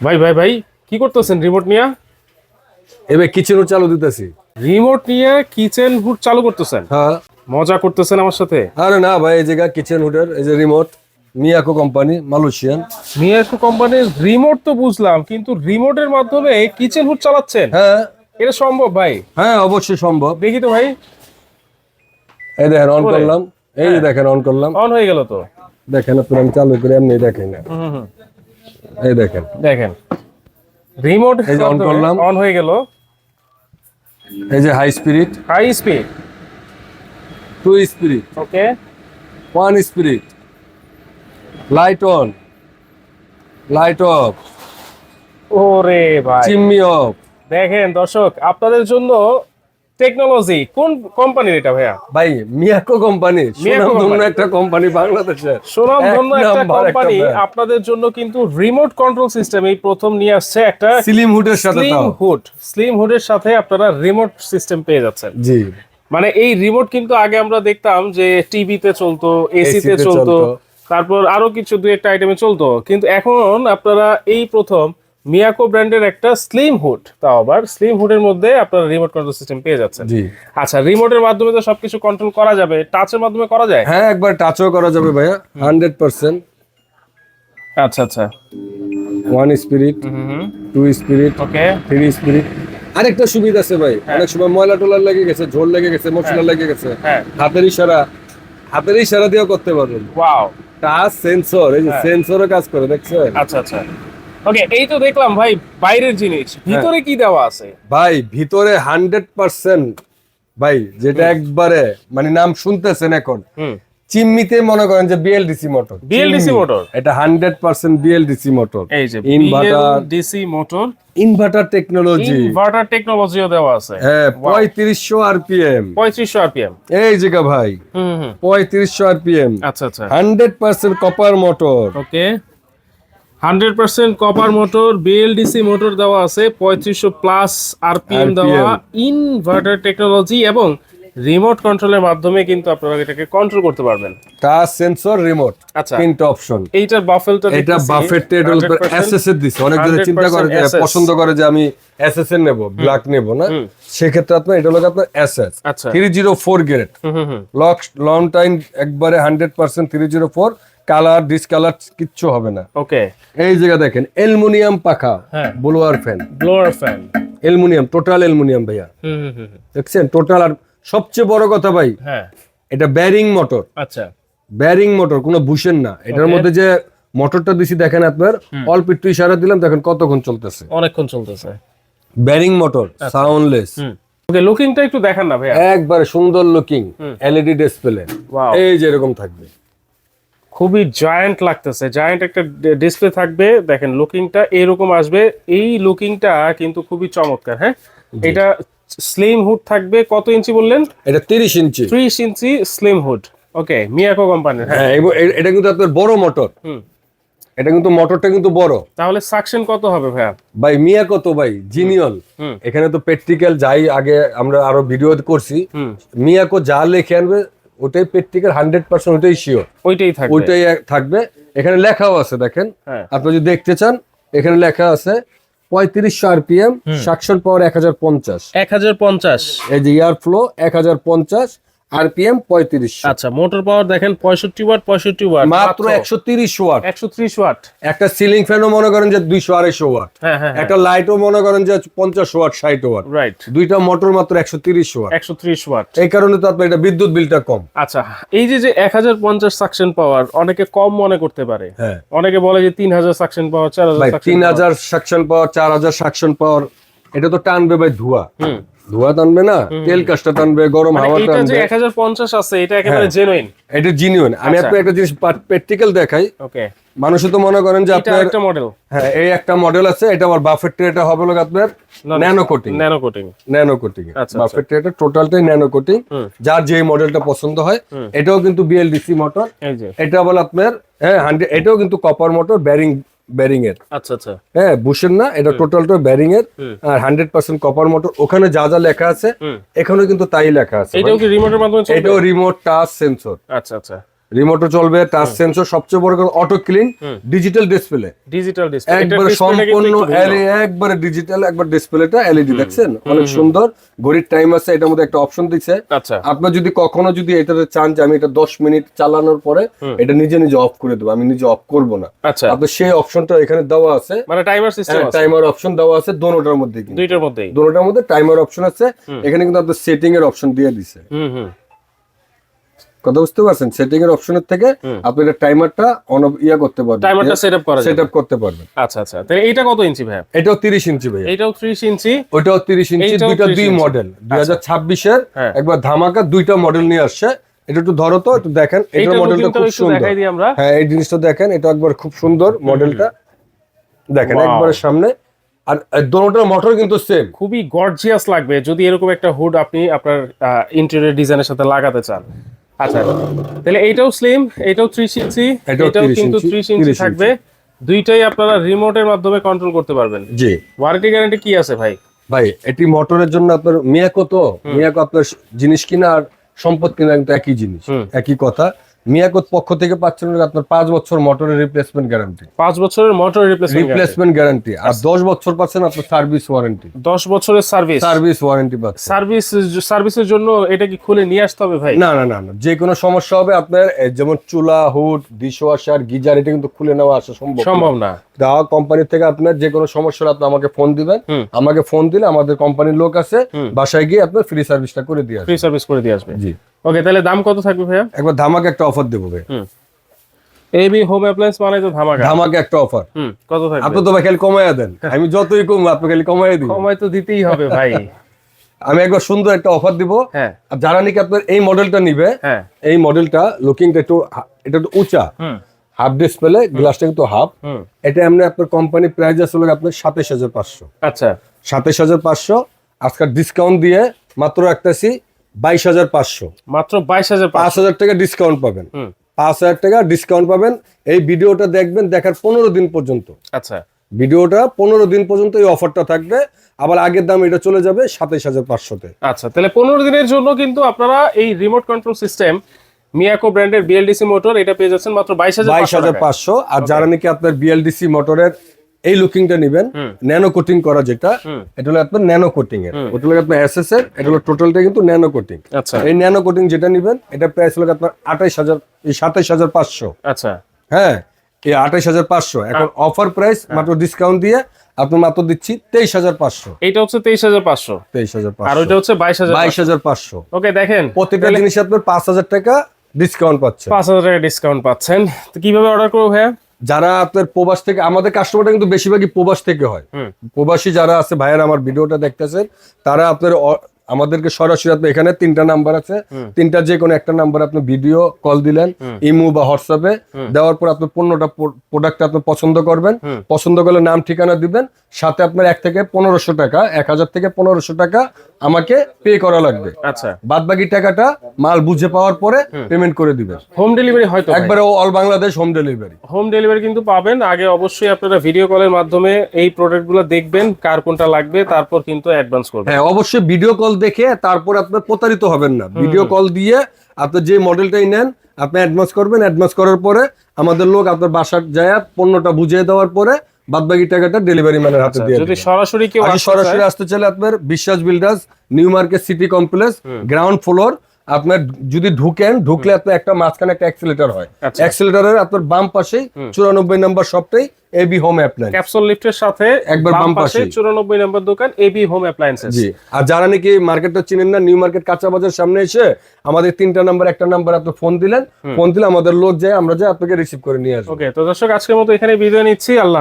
ভাই ভাই ভাই কি করতেছেন রিমোট নিয়ে? এবার কিচেনও চালু দিতেছি। রিমোট নিয়ে কিচেন হুড চালু করতেছেন? হ্যাঁ। মজা করতেছেন আমার সাথে? আরে না ভাই এই জায়গা কিচেন হুডের এই যে remote Miyako company Malaysian Miyako কোম্পানির রিমোট তো বুঝলাম কিন্তু রিমোটের মাধ্যমে কিচেন হুড চালাচ্ছেন? হ্যাঁ। এটা সম্ভব ভাই? হ্যাঁ অবশ্যই সম্ভব। দেখি তো ভাই। এই দেখেন অন করলাম। এই যে দেখেন অন করলাম। অন হয়ে গেল তো। দেখেন আপনার আমি চালু করে এমনি দেখেন না। হুম, হুম, এই দেখেন। দেখেন। রিমোট এই যে on করলাম। অন হয়ে গেল। এই যে high spirit high speed two spirit okay one spirit light on light off ওরে ভাই। চিমনি অফ দেখেন দর্শক আপনাদের জন্য টেকনোলজি কোন কোম্পানির এটা ভাইয়া? ভাই মিয়াকো কোম্পানি সুনামধন্য একটা কোম্পানি বাংলাদেশের সুনামধন্য এক একটা কোম্পানি আপনাদের জন্য কিন্তু রিমোট কন্ট্রোল সিস্টেম এই প্রথম নিয়ে আসছে একটা সিলিম হুডের সাথে স্লিম হুড স্লিম হুডের সাথে আপনারা রিমোট সিস্টেম পেয়ে যাচ্ছেন। জি। মানে এই রিমোট কিন্তু আগে আমরা দেখতাম যে টিভিতে চলতো এসিতে চলতো। তারপর আরও কিছু দুই একটা আইটেমে চলতো। কিন্তু এখন আপনারা এই প্রথম মিয়াকো ব্র্যান্ডের একটা স্লিম হুড তাও আবার স্লিম হুডের মধ্যে আপনারা রিমোট কন্ট্রোল সিস্টেম পেয়ে যাচ্ছেন। জি। আচ্ছা রিমোটের মাধ্যমে তো সবকিছু কন্ট্রোল করা যাবে টাচের মাধ্যমে করা যায়? হ্যাঁ একবার টাচও করা যাবে ভাইয়া হান্ড্রেড পার্সেন্ট আচ্ছা আচ্ছা। One spirit two spirit okay three spirit আরেকটা সুবিধা আছে ভাই অনেক সময় ময়লা টোলা লেগে গেছে ঝোল লেগে গেছে মশলা লেগে গেছে। হ্যাঁ। হাতের ইশারা হাতের ইশারা দিয়েও করতে পারবেন। ওয়াও টাচ সেন্সর এই যে হ্যাঁ। সেন্সরও কাজ করে দেখছেন? আচ্ছা আচ্ছা। ওকে এই তো দেখলাম ভাই বাইরের জিনিস। ভিতরে কি দেওয়া আছে? ভাই ভিতরে হান্ড্রেড পার্সেন্ট ভাই যেটা একবারে মানে নাম শুনতেছেন এখন। চিমনিতে মনে করেন যে বিএলডিসি মোটর BLDC মোটর? এটা হান্ড্রেড পার্সেন্ট বিএলডিসি মোটর এই যে inverter DC motor inverter technology inverter টেকনোলজিও দেওয়া আছে। হ্যাঁ পঁয়ত্রিশশো আরপিএম পঁয়ত্রিশশো আরপিএম এই জায়গা ভাই। পঁয়ত্রিশশো আরপিএম আচ্ছা আচ্ছা। Hundred percent copper motor okay hundred percent copper motor BLDC motor দেওয়া আছে পঁয়ত্রিশশো প্লাস আরপিএম দেওয়া ইনভার্টার টেকনোলজি এবং রিমোট কন্ট্রোলের মাধ্যমে কিন্তু আপনারা এটাকে কন্ট্রোল করতে পারবেন। টাচ সেন্সর রিমোট আচ্ছা। তিনটা অপশন এইটার বাফেলটা এটা বাফেট এসএস এর দিছে। অনেক জনে চিন্তা করে যে পছন্দ করে যে আমি এসএস এর নেব ব্ল্যাক নেব না? সেক্ষেত্রে আপনার এটা হলো আপনার এসএস আচ্ছা। থ্রি জিরো ফোর গ্রেড হুম হুম হুম। লক লং টাইম একবারে hundred percent three zero four colour discolour কিচ্ছু হবে না। ওকে এই জায়গা দেখেন অ্যালুমিনিয়াম পাখা। Blower fan blower fan aluminium total aluminium ভাইয়া। দেখছেন? টোটাল আর সবচেয়ে বড় কথা ভাই হ্যাঁ। এটা ব্যারিং মোটর আচ্ছা। ব্যারিং মোটর কোনো বুশেন না। এটার মধ্যে যে মোটরটা দিছি দেখেন আপনার অল্প একটু ইশারা দিলাম দেখেন কতক্ষণ চলতেছে। অনেকক্ষণ চলতেছে। Bearing motor. সাউন্ডলেস ওকে লুকিংটা একটু দেখান না ভাইয়া। একবারে সুন্দর লুকিং এলইডি ডিসপ্লে. এই যে এরকম থাকবে। খুবই জায়ান্ট লাগতেছে। জায়ান্ট একটা ডিসপ্লে থাকবে। দেখেন লুকিংটা এরকম আসবে। এই লুকিংটা কিন্তু খুবই চমৎকার হ্যাঁ? এটা স্লিম হুড থাকবে। কত ইঞ্চি বললেন? এটা তিরিশ ইঞ্চি। ত্রিশ inch slim hood okay Miyako কোম্পানির হ্যাঁ? হ্যাঁ এটা কিন্তু আপনার বড় মোটর হুম। এটা কিন্তু মোটরটা কিন্তু বড়। তাহলে সাকশন কত হবে ভাইয়া? ভাই মিয়া কত ভাই জিনিয়ল। এখানে তো প্র্যাকটিক্যাল যাই আগে আমরা আরও ভিডিও করছি। মিয়াকো যা লেখে আনবে ওটাই পেট্রিকের হান্ড্রেড পার্সেন্ট ওটাই শিওর ওইটাই থাকবে। ওইটাই থাকবে। এখানে লেখাও আছে দেখেন। হ্যাঁ। আপনি যদি দেখতে চান এখানে লেখা আছে পঁয়ত্রিশশো আরপিএম সাকশন পাওয়ার এক হাজার পঞ্চাশ। এক হাজার পঞ্চাশ। এই যে এয়ার ফ্লো এক হাজার পঞ্চাশ আরপিএম পঁয়ত্রিশ আচ্ছা মোটর পাওয়ার দেখেন পঁয়ষট্টি ওয়াট পঁয়ষট্টি ওয়াট। মাত্র একশো তিরিশ ওয়াট। একশো ত্রিশ ওয়াট। একটা সিলিং ফ্যানও মনে করেন যে দুইশো আড়াইশো ওয়াট। হ্যাঁ হ্যাঁ একটা লাইটও মনে করেন যে পঞ্চাশ ওয়াট ষাট ওয়াট। রাইট দুইটা মোটর মাত্র একশো তিরিশ ওয়াট। একশো ত্রিশ ওয়াট। এই কারণে তো আপনার এটা বিদ্যুৎ বিলটা কম। আচ্ছা এই যে যে এক হাজার পঞ্চাশ সাকশন পাওয়ার অনেকে কম মনে করতে পারে। হ্যাঁ। অনেকে বলে যে তিন হাজার সাকশন পাওয়ার চার ভাই হাজার তিন হাজার সাকশন পাওয়ার চার হাজার সাকশন পাওয়ার এটা তো টানবে ভাই ধোঁয়া। হুম। ধোঁয়া টানবে না তেল কাজটা টানবে গরম মানে হাওয়া এটা যে টানবে। এক হাজার পঞ্চাশ আছে এটা একেবারে হ্যাঁ। জেনুইন এটা জিনিয়ন আমি আচ্ছা। আপনাকে একটা জিনিস প্র্যাকটিক্যাল দেখাই। ওকে মানুষে তো মনে করেন যে আপনার একটা মডেল হ্যাঁ এই একটা মডেল আছে এটা আবার বাফেট এটা হবে লোক আপনার nano coating nano coating nano coating buffet এটা টোটালটাই ন্যানো কোটিং যার যে মডেলটা পছন্দ হয় এটাও কিন্তু বিএলডিসি মোটর যে। এটা বল আপনার হ্যাঁ এটাও কিন্তু কপার মোটর ব্যারিং ব্যারিং এর আচ্ছা আচ্ছা। হ্যাঁ বুশের না এটা টোটালটা ব্যারিং এর আর হান্ড্রেড পার্সেন্ট কপার মোটর ওখানে যা যা লেখা আছে এখানেও কিন্তু তাই লেখা আছে এটাও কি রিমোটের মাধ্যমে এটাও রিমোট টাচ সেন্সর আচ্ছা আচ্ছা। রিমোটও চলবে টাচ সেন্সর সবচেয়ে বড় কথা auto clean digital display digital display একবারে সম্পূর্ণ এলই একবারে ডিজিটাল একবার ডিসপ্লেটা এলইডি দেখছেন? অনেক সুন্দর ঘড়ির টাইম আছে এটার মধ্যে একটা অপশন দিচ্ছে আচ্ছা। আপনার যদি কখনো যদি এটাতে চান যে আমি এটা দশ মিনিট চালানোর পরে এটা নিজে নিজে অফ করে দেবো আমি নিজে অফ করব না। আচ্ছা। আপনার সেই অপশনটা এখানে দেওয়া আছে। মানে টাইমার সিস্টেম আছে। টাইমার অপশন দেওয়া আছে দোনোটার মধ্যে কিন্তু। দুইটার মধ্যেই। দোনোটার মধ্যে টাইমার অপশন আছে। এখানে কিন্তু আপনার সেটিং এর অপশন দিয়ে দিছে। হুম হুম। কথা বুঝতে পারছেন? সেটিং এর অপশনের থেকে আপনি এটা টাইমারটা অন ইয়া করতে পারবেন। টাইমারটা সেটআপ করা সেট আপ করতে পারবেন। আচ্ছা আচ্ছা। তাহলে এইটা কত ইঞ্চি ভাই এটাও তিরিশ ইঞ্চি ভাই এইটাও 30 ইঞ্চি। ওইটাও তিরিশ ইঞ্চি দুইটা দুই মডেল দুই হাজার ছাব্বিশের হ্যাঁ। একবার ধামাকা দুইটা মডেল নিয়ে আসছে। এটা একটু ধরো তো একটু দেখেন। এইটার মডেলটা খুব সুন্দর। দেখাই দিই আমরা। হ্যাঁ এই জিনিসটা দেখেন এটা একবার খুব সুন্দর মডেলটা দেখেন. একবারে সামনে। আর দোনোটার মোটর কিন্তু সেম খুবই গর্জিয়াস লাগবে যদি এরকম একটা হুড আপনি আপনার ইন্টেরিয়র ডিজাইনের সাথে লাগাতে চান। আচ্ছা তাহলে এইটাও স্লিম এটাও 30 ইঞ্চি এটাও এটাও 30 কিন্তু ত্রিশ 30 ইঞ্চি। থাকবে। দুইটাই আপনারা রিমোটের মাধ্যমে কন্ট্রোল করতে পারবেন। জি। ওয়ারেন্টি গ্যারান্টি কি আছে ভাই? ভাই এটি মোটরের জন্য আপনার মিয়াকো তো মিয়াকো আপনার জিনিস কিনা আর সম্পদ কিনা কিন্তু একই জিনিস একই কথা। মিয়াকোর পক্ষ থেকে পাচ্ছেন আপনার পাঁচ বছর মোটরের রিপ্লেসমেন্ট গ্যারান্টি পাঁচ বছরের মোটর রিপ্লেসমেন্ট গ্যারান্টি আর দশ বছর পাচ্ছেন আপনার সার্ভিস ওয়ারেন্টি 10 বছরের সার্ভিস সার্ভিস ওয়ারেন্টি পাচ্ছেন। সার্ভিস সার্ভিসের জন্য এটা কি খুলে নিয়ে আসতে হবে ভাই? না না না না। যে কোনো সমস্যা হবে আপনার যেমন চুলা হুড ডিশওয়াশার গিজার এটা কিন্তু খুলে নেওয়া আসা সম্ভব সম্ভব না। দেওয়া কোম্পানি থেকে আপনার যে কোনো সমস্যা হলে আপনি আমাকে ফোন দিবেন। আমাকে ফোন দিলে আমাদের কোম্পানির লোক আছে বাসায় গিয়ে আপনার ফ্রি সার্ভিসটা করে দিয়ে ফ্রি সার্ভিস করে দিয়ে আসবে। জি। ওকে তাহলে দাম কত থাকবে ভাইয়া? একবার ধামাকে একটা অফার দেবো ভাই। এবি হোম অ্যাপ্লায়েন্স মানে তো ধামাকা। ধামাকে একটা অফার হুম কত থাকবে? আপনি তো ভাই খালি কমায়া দেন। আমি যতই কম আপনি খালি কমাইয়া দিন। সময় তো দিতেই হবে ভাই। আমি একবার সুন্দর একটা অফার দিব। হ্যাঁ। আর যারা নাকি আপনার এই মডেলটা নিবে হ্যাঁ। এই মডেলটা লুকিংটা একটু এটা একটু উঁচা। হুম। হাফ ডিসপ্লে গ্লাসটা কিন্তু হাফ। এটা এমনি আপনার কোম্পানি প্রাইস আসলে আপনার সাতাইশ হাজার পাঁচশো। আচ্ছা। সাতাইশ হাজার পাঁচশো আজকাল ডিসকাউন্ট দিয়ে মাত্র একটাছি বাইশ হাজার পাঁচশো। মাত্র বাইশ হাজার পাঁচ হাজার টাকা ডিসকাউন্ট পাবেন। পাঁচ হাজার টাকা ডিসকাউন্ট পাবেন। এই ভিডিওটা দেখবেন দেখার পনেরো দিন পর্যন্ত। আচ্ছা। ভিডিওটা পনেরো দিন পর্যন্ত এই অফারটা থাকবে। আবার আগের দাম এটা চলে যাবে সাতাইশ হাজার পাঁচশোতে। আচ্ছা তাহলে পনেরো দিনের জন্য কিন্তু আপনারা এই রিমোট কন্ট্রোল সিস্টেম মিয়াকো ব্র্যান্ডের বিএলডিসি মোটর এটা পেয়ে যাচ্ছেন মাত্র বাইশ হাজার বাইশ হাজার পাঁচশো। আর যারা নাকি আপনার বিএলডিসি মোটরের এই লুকিংটা নেবেন ন্যানো কোটিং করা যেটা এটা হলো আপনার ন্যানো কোটিং এর। ওটা হলো আপনার এসএস এর এটা হলো টোটালটা কিন্তু ন্যানো কোটিং আচ্ছা। এই ন্যানো কোটিং যেটা নেবেন এটা প্রাইস হলো আপনার আঠাইশ হাজার এই সাতাইশ হাজার পাঁচশো। আচ্ছা। হ্যাঁ এই আঠাইশ হাজার পাঁচশো। এখন অফার প্রাইস মাত্র ডিসকাউন্ট দিয়ে আপনার মাত্র দিচ্ছি তেইশ হাজার পাঁচশো। এইটা হচ্ছে তেইশ হাজার পাঁচশো। তেইশ হাজার আর ওইটা হচ্ছে বাইশ হাজার বাইশ হাজার পাঁচশো। ওকে দেখেন। প্রত্যেকটা জিনিস আপনার পাঁচ হাজার টাকা ডিসকাউন্ট পাচ্ছেন। পাঁচ হাজার টাকা ডিসকাউন্ট পাচ্ছেন। তো কীভাবে অর্ডার করব ভাইয়া? যারা আপনার প্রবাস থেকে আমাদের কাস্টমারটা কিন্তু বেশিরভাগই প্রবাস থেকে হয়। প্রবাসী যারা আছে ভাইয়ের আমার ভিডিওটা দেখতেছেন তারা আপনার আমাদেরকে সরাসরি আপনি এখানে তিনটা নাম্বার আছে। তিনটা যে কোনো একটা নাম্বার আপনি ভিডিও কল দিলেন ইমো বা হোয়াটসঅ্যাপে দেওয়ার পর আপনি পণ্যটা প্রোডাক্ট আপনি পছন্দ করবেন। পছন্দ করলে নাম ঠিকানা দিবেন। সাথে আপনার এক থেকে পনেরোশো টাকা এক হাজার থেকে পনেরোশো টাকা আমাকে পে করা লাগবে। আচ্ছা। বাদ বাকি টাকাটা মাল বুঝে পাওয়ার পরে পেমেন্ট করে দিবেন। হোম ডেলিভারি হয়তো একবারে all Bangladesh home delivery home delivery কিন্তু পাবেন। আগে অবশ্যই আপনারা ভিডিও কলের মাধ্যমে এই প্রোডাক্টগুলো দেখবেন কার কোনটা লাগবে তারপর কিন্তু অ্যাডভান্স করবেন। হ্যাঁ অবশ্যই ভিডিও কল দেখে তারপর আপনার প্রতারিত হবেন না। ভিডিও কল দিয়ে আপনি যে মডেলটাই নেন আপনি অ্যাডভান্স করবেন। অ্যাডভান্স করার পরে আমাদের লোক আপনার বাসার যায় পণ্যটা বুঝিয়ে দেওয়ার পরে বাদবাকি টাকাটা ডেলিভারি ম্যানের হাতে দিয়ে যদি সরাসরি কেউ সরাসরি আসতে চাইলে আপনার Biswas builders new market city complex ground floor আপনার যদি ঢুকেন ঢুকলে আপনার একটা মাঝখানে একটা অ্যাক্সিলেটর হয়। আচ্ছা। অ্যাক্সিলেটরের আপনার বাম পাশেই চুরানব্বই নাম্বার সবটাই এবি হোম অ্যাপ্লায়েন্স ক্যাপসুল লিফটের সাথে একবার বাম পাশেই। চুরানব্বই নম্বর দোকান এবি হোম অ্যাপ্লায়েন্সেস জি। আর যারা নাকি মার্কেটটা চিনেন না নিউ মার্কেট কাঁচা বাজার সামনে এসে আমাদের তিনটা নাম্বার একটা নাম্বার আপনি ফোন দিলেন। ফোন দিলে আমাদের লোক যায় আমরা যাই আপনাকে রিসিভ করে নিয়ে আসব। ওকে তো দর্শক আজকের মতো এখানে বিদায় নিচ্ছি। আল্লাহ